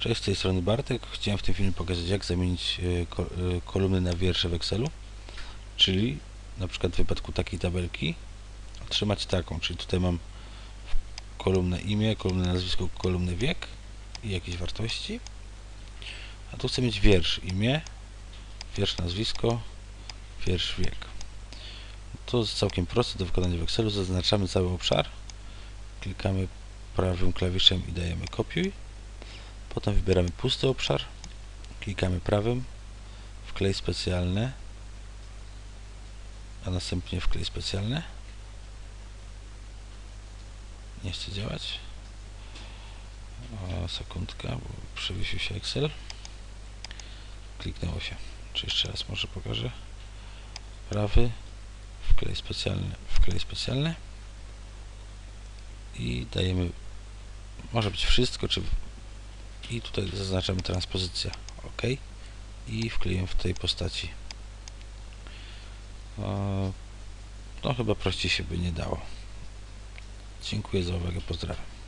Cześć, z tej strony Bartek. Chciałem w tym filmie pokazać, jak zamienić ko- y, kolumny na wiersze w Excelu. Czyli na przykład w wypadku takiej tabelki otrzymać taką, czyli tutaj mam kolumnę imię, kolumnę nazwisko, kolumnę wiek i jakieś wartości. A tu chcę mieć wiersz imię, wiersz nazwisko, wiersz wiek. To jest całkiem proste do wykonania w Excelu. Zaznaczamy cały obszar, klikamy prawym klawiszem i dajemy kopiuj. Potem wybieramy pusty obszar, klikamy prawym, wklej specjalne, a następnie wklej specjalne. Nie chce działać. O, sekundka, bo przewiesił się Excel. Kliknęło się. Czy jeszcze raz może pokażę? Prawy, wklej specjalne, wklej specjalne. I dajemy, może być wszystko, czy i tutaj zaznaczamy transpozycja OK. I wkleję w tej postaci. No chyba prościej się by nie dało. Dziękuję za uwagę, pozdrawiam